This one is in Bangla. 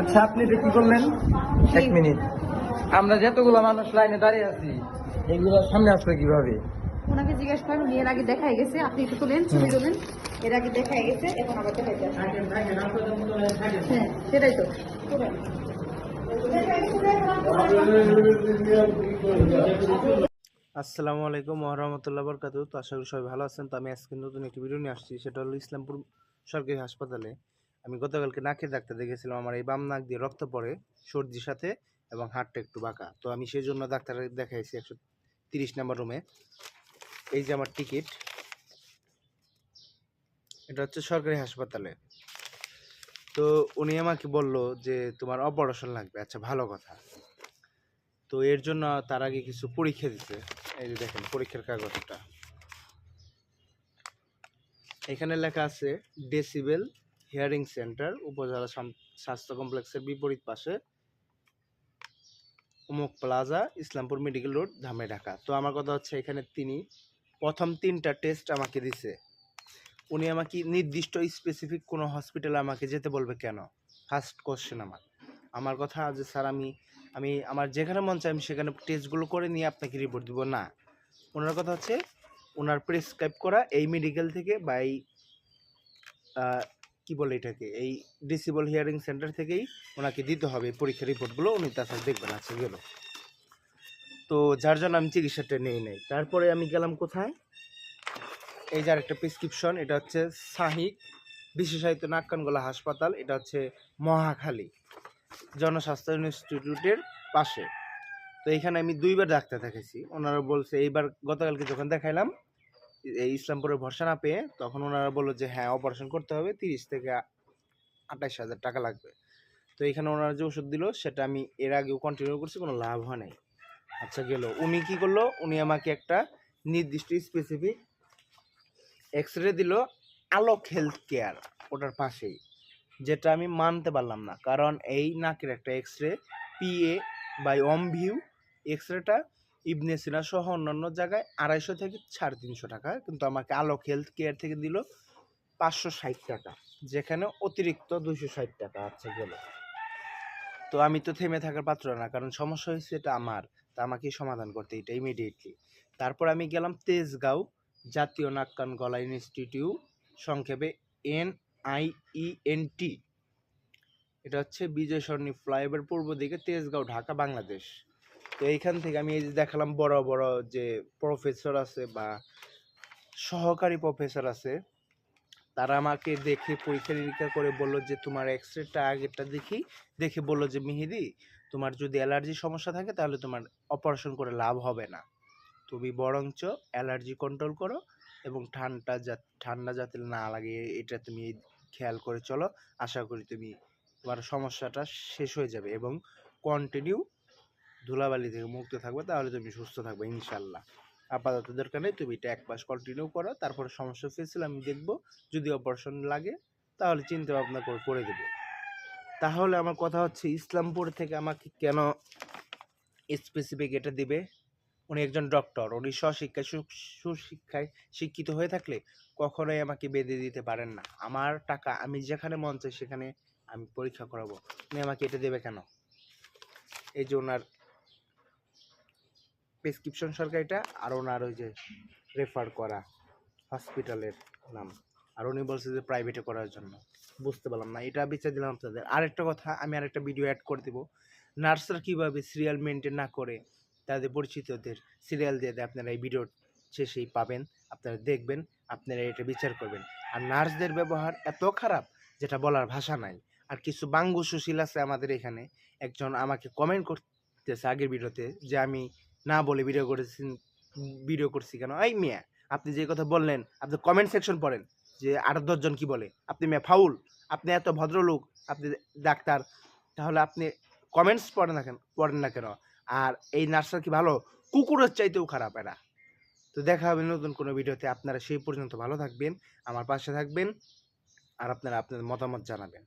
আচ্ছা আপনি এটা কি করলেন? এক মিনিট। আমরা যতগুলো মানুষ লাইনে দাঁড়িয়ে আছি এগুলো সামনে আসবে কীভাবে? ওনাকে জিজ্ঞেস করেন উনি এর আগে দেখাই গেছে। আপনি একটু তোলেন ছবি তোলেন। এর আগে দেখাই গেছে এখন আবার দেখাই হ্যাঁ সেটাই তো। আসসালামু আলাইকুম রহমতুল্লাহ বরকাত তো আশা করি সবাই ভালো আছেন। তো আমি আজকে নতুন একটি ভিডিও নিয়ে আসছি। সেটা হলো ইসলামপুর সরকারি হাসপাতালে। আমি গতকালকে নাকের ডাক্তার দেখেছিলাম আমার এই বাম নাক দিয়ে রক্ত পড়ে, সর্দির সাথে এবং হাতটা একটু বাঁকা। তো আমি সেই জন্য ডাক্তার দেখাইছি একশো তিরিশ নাম্বার রুমে। এই যে আমার টিকিট, এটা হচ্ছে সরকারি হাসপাতালে। তো উনি আমাকে বলল যে, তোমার অপারেশন লাগবে আচ্ছা ভালো কথা। তো এর জন্য তার আগে কিছু পরীক্ষা দিতে। এই যে দেখেন, পরীক্ষার কাগজটা। এখানে লেখা আছে ডেসিবেল হিয়ারিং সেন্টার, উপজেলা স্বাস্থ্য কমপ্লেক্সের বিপরীত পাশে উমুক প্লাজা, ইসলামপুর মেডিকেল রোড, ধামে ঢাকা। তো আমার কথা হচ্ছে এখানে তিনি প্রথম তিনটা টেস্ট আমাকে দিছে। উনি আমাকে নির্দিষ্ট স্পেসিফিক কোনো হসপিটালে আমাকে যেতে বলবে কেন? ফার্স্ট কোশ্চেন আমার। আমার কথা যে স্যার আমি আমি আমার যেখানে মন চাই আমি সেখানে টেস্টগুলো করে নিয়ে আপনাকে রিপোর্ট দিব। না। ওনার কথা হচ্ছে, ওনার প্রেসক্রাইব করা এই মেডিকেল থেকে বা এই কি বলে এটাকে? এই ডিসিবল হিয়ারিং সেন্টার থেকেই ওনাকে দিতে হবে। পরীক্ষার রিপোর্টগুলো উনি তাছাড়া দেখবেন আচ্ছা গেল। তো যার জন্য আমি চিকিৎসাটা নিয়ে নেই। তারপরে আমি গেলাম কোথায়? এই যে একটা প্রেসক্রিপশন এটা হচ্ছে সাহিক বিশেষায়িত নাক্কানগোলা হাসপাতাল, এটা হচ্ছে মহাখালী জনস্বাস্থ্য ইনস্টিটিউটের পাশে। তো এখানে আমি দুইবার ডাক্তার দেখেছি ওনারা বলছে, এইবার গতকালকে যখন দেখাইলাম এই ইসলামপুরের ভরসা না পেয়ে তখন ওনারা বলল যে হ্যাঁ অপারেশন করতে হবে। তিরিশ থেকে আঠাশ হাজার টাকা লাগবে। তো এখানে ওনারা যে ওষুধ দিল, সেটা আমি এর আগেও কন্টিনিউ করছি, কোনো লাভ হয় নাই। আচ্ছা গেল। উনি কি করল? উনি আমাকে একটা নির্দিষ্ট স্পেসিফিক এক্স রে দিল, আলোক হেলথ কেয়ার ওটার পাশেই, যেটা আমি মানতে পারলাম না। কারণ এই নাকের একটা X ray PA by OM view X রেটা ইবনে সিনা সহ অন্যান্য জায়গায় আড়াইশো থেকে সাড়ে তিনশো টাকা। কিন্তু আমাকে আলোক হেলথ কেয়ার থেকে দিল পাঁচশো ষাট টাকা, যেখানে অতিরিক্ত দুশো ষাট টাকা আছে গেল তো আমি তো থেমে থাকার পাত্র না, কারণ সমস্যা হয়েছে এটা আমার, তা আমাকে সমাধান করতে এটা ইমিডিয়েটলি তারপর আমি গেলাম তেজগাঁও জাতীয় নাক কান গলা ইনস্টিটিউট সংক্ষেপে N I E N T. এটা হচ্ছে বিজয় সরণি ফ্লাইওভার পূর্ব দিকে তেজগাঁও, ঢাকা, বাংলাদেশ। তো এইখান থেকে আমি এই যে দেখালাম বড় বড় যে প্রফেসর আছে বা সহকারী প্রফেসর আছে, তারা আমাকে দেখে পরীক্ষা নিরীক্ষা করে বলল যে, তোমার এক্স রেটা আগেরটা দেখি, দেখে বলল যে, মিহিদি, তোমার যদি অ্যালার্জি সমস্যা থাকে, তাহলে তোমার অপারেশন করে লাভ হবে না। তুমি বরঞ্চ অ্যালার্জি কন্ট্রোল করো এবং ঠান্ডা যা ঠান্ডা যাতে না লাগে, এটা তুমি খেয়াল করে চলো। আশা করি তুমি তোমার সমস্যাটা শেষ হয়ে যাবে এবং কন্টিনিউ ধুলাবালি থেকে মুক্ত থাকবে, তাহলে তুমি সুস্থ থাকবে ইনশাল্লাহ। আপাতত দরকার নেই, তুমি এটা এক মাস কন্টিনিউ করো, তারপরে সমস্যা ফেসলে আমি দেখব, যদি অপারেশন লাগে, তাহলে চিন্তা ভাবনা করে করে দেবো। তাহলে আমার কথা হচ্ছে, ইসলামপুর থেকে আমাকে কেন স্পেসিফিক এটা দিবে? উনি একজন ডক্টর উনি স্বশিক্ষায় সুশিক্ষায় শিক্ষিত হয়ে থাকলে কখনোই আমাকে বেঁধে দিতে পারেন না। আমার টাকা আমি যেখানে মন চাই সেখানে আমি পরীক্ষা করাবো। উনি আমাকে এটা দেবে কেন? এই যে ওনার প্রেসক্রিপশন সরকারিটা আর ওনার ওই যে রেফার করা হসপিটালের নাম। আর উনি বলছে যে প্রাইভেটে করার জন্য। বুঝতে পারলাম না, এটা বিচার দিলাম আপনাদের। আরেকটা কথা, আমি আরেকটা ভিডিও অ্যাড করে দেবো। নার্সরা কীভাবে সিরিয়াল মেনটেন না করে তাদের পরিচিতদের সিরিয়াল দিয়ে দেয়, আপনারা এই ভিডিও শেষেই পাবেন, আপনারা দেখবেন, আপনারা এটা বিচার করবেন। আর নার্সদের ব্যবহার এত খারাপ, যেটা বলার ভাষা নাই। আর কিছু বাঙ্গু সুশীল আছে আমাদের এখানে। একজন আমাকে কমেন্ট করতেছে আগের ভিডিওতে যে আমি না বলে ভিডিও করেছি ভিডিও করছি কেন? এই মিয়া, আপনি যে কথা বললেন, আপনি কমেন্ট সেকশন পড়েন, যে আট দশজন কি বলে? আপনি মেয়ে ফাউল, আপনি এত ভদ্রলোক, আপনি ডাক্তার, তাহলে আপনি কমেন্টস পড়েন না কেন, পড়েন না কেন? আর এই নার্সরা কি ভালো? কুকুরের চাইতেও খারাপ এরা। তো দেখা হবে নতুন কোনো ভিডিওতে, আপনারা সেই পর্যন্ত ভালো থাকবেন, আমার পাশে থাকবেন, আর আপনারা আপনাদের মতামত জানাবেন।